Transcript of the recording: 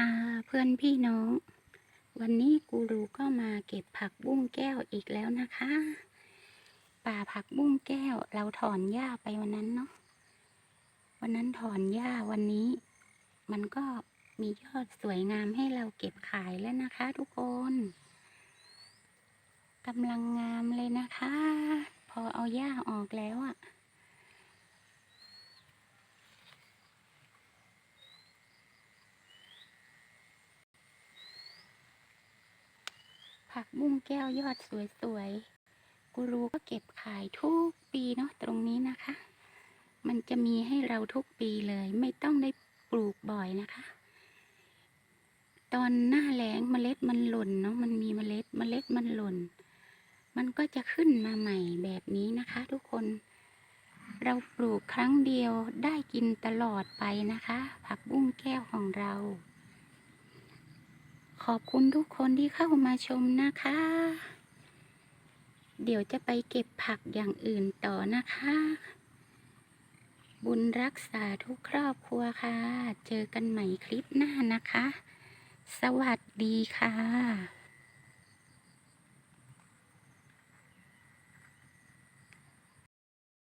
ค่ะเพื่อนพี่น้อง วันนี้กูรูก็มาเก็บผักบุ้งแก้วอีกแล้วนะคะ ป่าผักบุ้งแก้วเราถอนหญ้าไปวันนั้นเนาะวันนั้นถอนหญ้าวันนี้ มันก็มียอดสวยงามให้เราเก็บขายแล้วนะคะ ทุกคนกำลังงามเลยนะคะ พอเอาหญ้าออกแล้วอะ ผักบุ้งแก้วยอดสวยๆกูรูก็เก็บขายทุกปีเนาะตรงนี้นะคะ มันจะมีให้เราทุกปีเลย ไม่ต้องได้ปลูกบ่อยนะคะ ตอนหน้าแล้งเมล็ดมันหล่นเนาะมันมีเมล็ดเมล็ดมันหล่น มันก็จะขึ้นมาใหม่แบบนี้นะคะ ทุกคนเราปลูกครั้งเดียวได้กินตลอดไปนะคะ ผักบุ้งแก้วของเรา ขอบคุณทุกคนที่เข้ามาชมนะคะ เดี๋ยวจะไปเก็บผักอย่างอื่นต่อนะคะ บุญรักษาทุกครอบครัวค่ะ เจอกันใหม่คลิปหน้านะคะ สวัสดีค่ะ